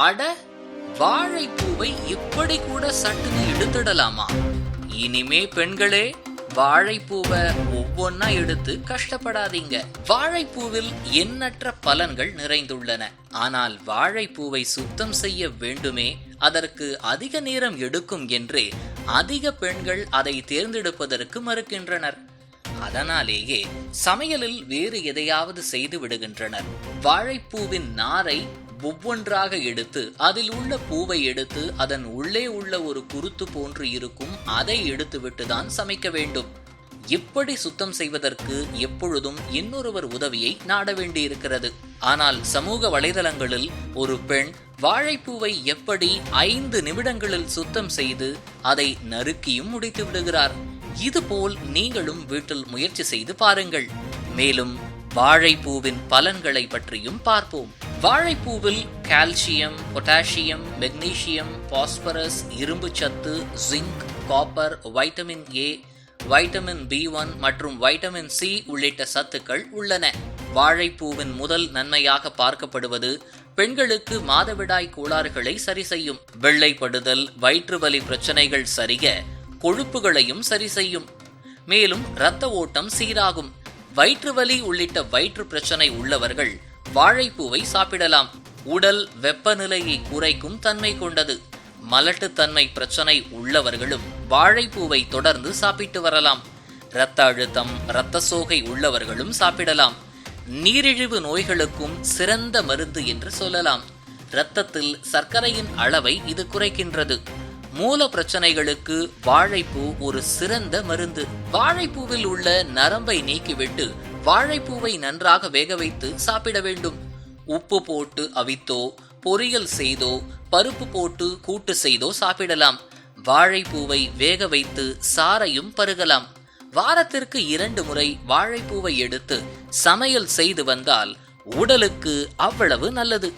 அட வாழைப்பூவை இப்படி கூட சட்டுன்னு எடுத்துடலாமா? இனிமே பெண்களே வாழைப்பூவை ஒவ்வொன்னா எடுத்து கஷ்டப்படாதீங்க. வாழைப்பூவில் எண்ணற்ற பலன்கள் நிறைந்துள்ளன. ஆனால் வாழைப்பூவை சுத்தம் செய்ய வேண்டுமே அதற்கு அதிக நேரம் எடுக்கும் என்றே அதிக பெண்கள் அதை தேர்ந்தெடுப்பதற்கு மறுக்கின்றனர். அதனாலேயே சமையலில் வேறு எதையாவது செய்து விடுகின்றனர். வாழைப்பூவின் நாரை ஒவ்வொன்றாக எடுத்து அதில் உள்ள பூவை எடுத்து அதன் உள்ளே உள்ள ஒரு குருத்து போன்று இருக்கும் அதை எடுத்துவிட்டு தான் சமைக்க வேண்டும். இப்படி சுத்தம் செய்வதற்கு எப்பொழுதும் இன்னொருவர் உதவியை நாட வேண்டியிருக்கிறது. ஆனால் சமூக வலைதளங்களில் ஒரு பெண் வாழைப்பூவை எப்படி ஐந்து நிமிடங்களில் சுத்தம் செய்து அதை நறுக்கியும் முடித்து விடுகிறார். இதுபோல் நீங்களும் வீட்டில் முயற்சி செய்து பாருங்கள். மேலும் வாழைப்பூவின் பலன்களை பற்றியும் பார்ப்போம். வாழைப்பூவில் கால்சியம் பொட்டாசியம் மெக்னீசியம் பாஸ்பரஸ் இரும்பு சத்து zinc copper vitamin A vitamin B one மற்றும் வைட்டமின் சி உள்ளிட்ட சத்துக்கள் உள்ளன. வாழைப்பூவின் முதல் நன்மையாக பார்க்கப்படுவது பெண்களுக்கு மாதவிடாய் கோளாறுகளை சரி செய்யும். வெள்ளைப்படுதல் வயிற்று வலி பிரச்சனைகள் சரிய கொழுப்புகளையும் சரி செய்யும். மேலும் இரத்த ஓட்டம் சீராகும். வயிற்று வலி உள்ளிட்ட வயிற்று பிரச்சனை உள்ளவர்கள் வாழைப்பூவை சாப்பிடலாம். உடல் வெப்பநிலையை குறைக்கும் தன்மை கொண்டது. மலட்டுத்தன்மை பிரச்சனை உள்ளவர்களும் வாழைப்பூவை தொடர்ந்து சாப்பிட்டு வரலாம். இரத்த அழுத்தம் இரத்த சோகை உள்ளவர்களும் சாப்பிடலாம். நீரிழிவு நோய்களுக்கும் சிறந்த மருந்து என்று சொல்லலாம். இரத்தத்தில் சர்க்கரையின் அளவை இது குறைக்கின்றது. மூல பிரச்சனைகளுக்கு வாழைப்பூ ஒரு சிறந்த மருந்து. வாழைப்பூவில் உள்ள நரம்பை நீக்கிவிட்டு வாழைப்பூவை நன்றாக வேக வைத்து சாப்பிட வேண்டும். உப்பு போட்டு அவித்தோ பொரியல் செய்தோ பருப்பு போட்டு கூட்டு செய்தோ சாப்பிடலாம். வாழைப்பூவை வேக வைத்து சாறையும் பருகலாம். வாரத்திற்கு இரண்டு முறை வாழைப்பூவை எடுத்து சமையல் செய்து வந்தால் உடலுக்கு அவ்வளவு நல்லது.